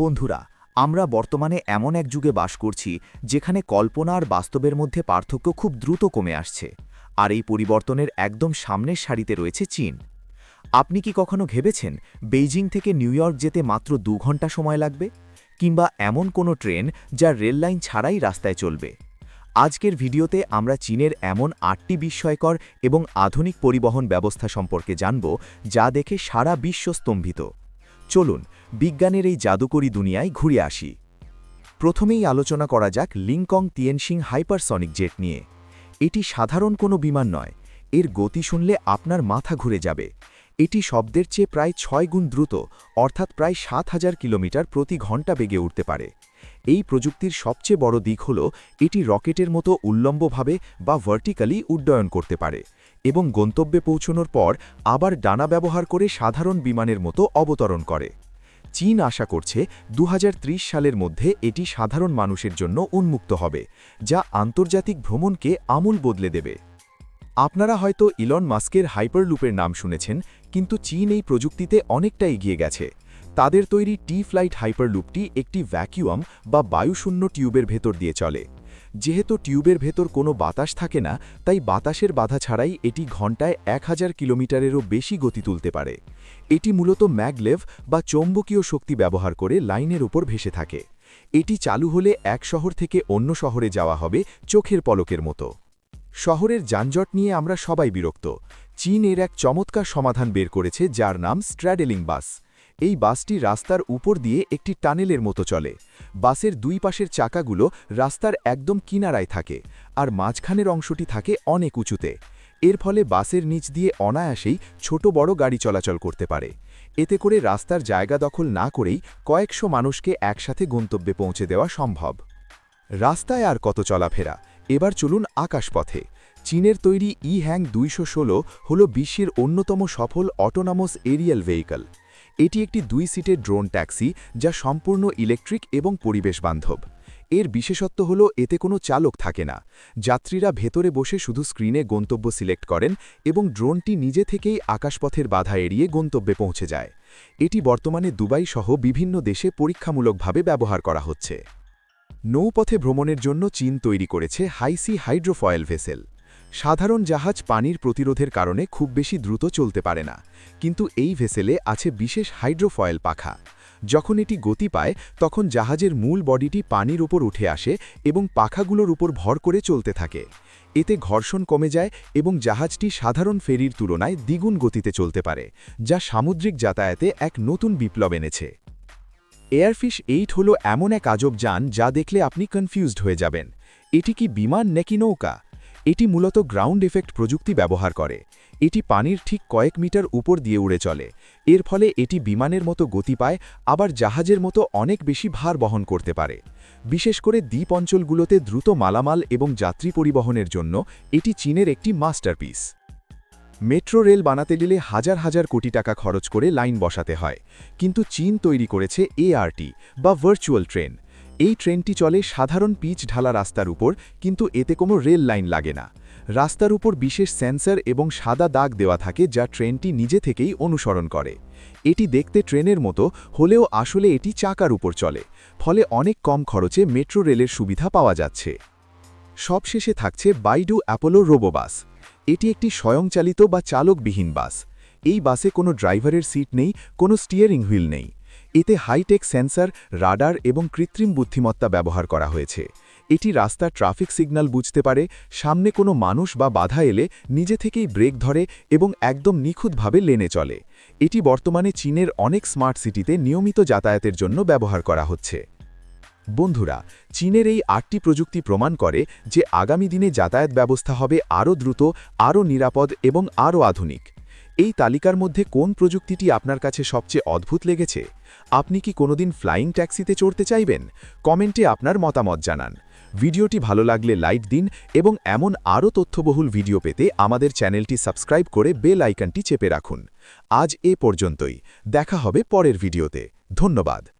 বন্ধুরা, আমরা বর্তমানে এমন এক যুগে বাস করছি, যেখানে কল্পনা আর বাস্তবের মধ্যে পার্থক্য খুব দ্রুত কমে আসছে, আর এই পরিবর্তনের একদম সামনের সারিতে রয়েছে চীন। আপনি কি কখনো ভেবেছেন বেইজিং থেকে নিউ ইয়র্ক যেতে মাত্র দু ঘণ্টা সময় লাগবে? কিংবা এমন কোনো ট্রেন যা রেললাইন ছাড়াই রাস্তায় চলবে? আজকের ভিডিওতে আমরা চীনের এমন আটটি বিস্ময়কর এবং আধুনিক পরিবহন ব্যবস্থা সম্পর্কে জানব, যা দেখে সারা বিশ্ব স্তম্ভিত। চলুন, বিজ্ঞানের এই জাদুকরী দুনিয়ায় ঘুরে আসি। প্রথমেই আলোচনা করা যাক লিংকং তিয়েনসিং হাইপারসনিক জেট নিয়ে। এটি সাধারণ কোনো বিমান নয়, এর গতি শুনলে আপনার মাথা ঘুরে যাবে। এটি শব্দের চেয়ে প্রায় ছয় গুণ দ্রুত, অর্থাৎ প্রায় সাত হাজার কিলোমিটার প্রতি ঘণ্টা বেগে উঠতে পারে। এই প্রযুক্তির সবচেয়ে বড় দিক হল, এটি রকেটের মতো উল্লম্বভাবে বা ভার্টিক্যালি উড্ডয়ন করতে পারে এবং গন্তব্যে পৌঁছনোর পর আবার ডানা ব্যবহার করে সাধারণ বিমানের মতো অবতরণ করে। চীন আশা করছে দু হাজার ত্রিশ সালের মধ্যে এটি সাধারণ মানুষের জন্য উন্মুক্ত হবে, যা আন্তর্জাতিক ভ্রমণকে আমূল বদলে দেবে। আপনারা হয়তো ইলন মাস্কের হাইপারলুপের নাম শুনেছেন, কিন্তু চীন এই প্রযুক্তিতে অনেকটা এগিয়ে গেছে। তাদের তৈরি টি ফ্লাইট হাইপারলুপটি একটি ভ্যাকিউয়াম বা বায়ুশূন্য টিউবের ভেতর দিয়ে চলে। যেহেতু টিউবের ভেতর কোনো বাতাস থাকে না, তাই বাতাসের বাধা ছাড়াই এটি ঘন্টায় এক হাজার কিলোমিটারেরও বেশি গতি তুলতে পারে। এটি মূলত ম্যাগলেভ বা চৌম্বকীয় শক্তি ব্যবহার করে লাইনের উপর ভেসে থাকে। এটি চালু হলে এক শহর থেকে অন্য শহরে যাওয়া হবে চোখের পলকের মতো। শহরের যানজট নিয়ে আমরা সবাই বিরক্ত। চীন এর এক চমৎকার সমাধান বের করেছে যার নাম স্ট্র্যাডেলিং বাস। এই বাসটি রাস্তার উপর দিয়ে একটি টানেলের মতো চলে। বাসের দুই পাশের চাকাগুলো রাস্তার একদম কিনারায় থাকে, আর মাঝখানের অংশটি থাকে অনেক উঁচুতে। এর ফলে বাসের নিচ দিয়ে অনায়াসেই ছোট বড় গাড়ি চলাচল করতে পারে। এতে করে রাস্তার জায়গা দখল না করেই কয়েকশো মানুষকে একসাথে গন্তব্যে পৌঁছে দেওয়া সম্ভব। রাস্তায় আর কত চলাফেরা? এবার চলুন আকাশপথে। চীনের তৈরি ই হ্যাং দুইশো ষোলো হল বিশ্বের অন্যতম সফল অটোনামস এরিয়াল ভেহিকল এটি একটি দুই সিটের ড্রোন ট্যাক্সি যা সম্পূর্ণ ইলেকট্রিক এবং পরিবেশ বান্ধব এর বিশেষত্ব হল এতে কোনো চালক থাকে না। যাত্রীরা ভেতরে বসে শুধু স্ক্রিনে গন্তব্য সিলেক্ট করেন এবং ড্রোনটি নিজে থেকেই আকাশপথের বাধা এড়িয়ে গন্তব্যে পৌঁছে যায়। এটি বর্তমানে দুবাই সহ বিভিন্ন দেশে পরীক্ষামূলকভাবে ব্যবহার করা হচ্ছে। নৌপথে ভ্রমণের জন্য চীন তৈরি করেছে হাইসি হাইড্রোফয়েল ভেসেল। সাধারণ জাহাজ পানির প্রতিরোধের কারণে খুব বেশি দ্রুত চলতে পারে না, কিন্তু এই ভেসেলে আছে বিশেষ হাইড্রোফয়েল পাখা। যখন এটি গতি পায়, তখন জাহাজের মূল বডিটি পানির উপর উঠে আসে এবং পাখাগুলোর উপর ভর করে চলতে থাকে। এতে ঘর্ষণ কমে যায় এবং জাহাজটি সাধারণ ফেরির তুলনায় দ্বিগুণ গতিতে চলতে পারে, যা সামুদ্রিক যাতায়াতে এক নতুন বিপ্লব এনেছে। এয়ারফিশ এইট হল এমন এক আজব যান যা দেখলে আপনি কনফিউজড হয়ে যাবেন। এটি কি বিমান নাকি নৌকা? এটি মূলত গ্রাউন্ড এফেক্ট প্রযুক্তি ব্যবহার করে। এটি পানির ঠিক কয়েক মিটার উপর দিয়ে উড়ে চলে। এর ফলে এটি বিমানের মতো গতি পায়, আবার জাহাজের মতো অনেক বেশি ভার বহন করতে পারে। বিশেষ করে দ্বীপ অঞ্চলগুলোতে দ্রুত মালামাল এবং যাত্রী পরিবহনের জন্য এটি চীনের একটি মাস্টারপিস। মেট্রো রেল বানাতে গেলে হাজার হাজার কোটি টাকা খরচ করে লাইন বসাতে হয়। কিন্তু চীন তৈরি করেছে এআরটি বা ভার্চুয়াল ট্রেন। এই ট্রেনটি চলে সাধারণ পিচ ঢালা রাস্তার উপর, কিন্তু এতে কোনো রেল লাইন লাগে না। রাস্তার উপর বিশেষ সেন্সর এবং সাদা দাগ দেওয়া থাকে যা ট্রেনটি নিজে থেকেই অনুসরণ করে। এটি দেখতে ট্রেনের মতো, হলেও আসলে এটি চাকার উপর চলে। ফলে অনেক কম খরচে মেট্রো রেলের সুবিধা পাওয়া যাচ্ছে। সবশেষে থাকছে বাইডু অ্যাপোলো রোবোবাস। এটি একটি স্বয়ংচালিত বা চালকবিহীন বাস। এই বাসে কোনো ড্রাইভারের সিট নেই, কোনো স্টিয়ারিং হুইল নেই। এতে হাইটেক সেন্সর, রাডার এবং কৃত্রিম বুদ্ধিমত্তা ব্যবহার করা হয়েছে। এটি রাস্তার ট্রাফিক সিগন্যাল বুঝতে পারে, সামনে কোনো মানুষ বা বাধা এলে নিজে থেকেই ব্রেক ধরে এবং একদম নিখুঁতভাবে লেনে চলে। এটি বর্তমানে চীনের অনেক স্মার্ট সিটিতে নিয়মিত যাতায়াতের জন্য ব্যবহার করা হচ্ছে। বন্ধুরা, চীনের এই আটটি প্রযুক্তি প্রমাণ করে যে আগামী দিনে যাতায়াত ব্যবস্থা হবে আরও দ্রুত, আরও নিরাপদ এবং আরও আধুনিক। এই তালিকার মধ্যে কোন প্রযুক্তিটি আপনার কাছে সবচেয়ে অদ্ভুত লেগেছে? আপনি কি কোনোদিন ফ্লাইং ট্যাক্সিতে চড়তে চাইবেন? কমেন্টে আপনার মতামত জানান। ভিডিওটি ভালো লাগলে লাইক দিন এবং এমন আরও তথ্যবহুল ভিডিও পেতে আমাদের চ্যানেলটি সাবস্ক্রাইব করে বেল আইকনটি চেপে রাখুন। আজ এ পর্যন্তই। দেখা হবে পরের ভিডিওতে। ধন্যবাদ।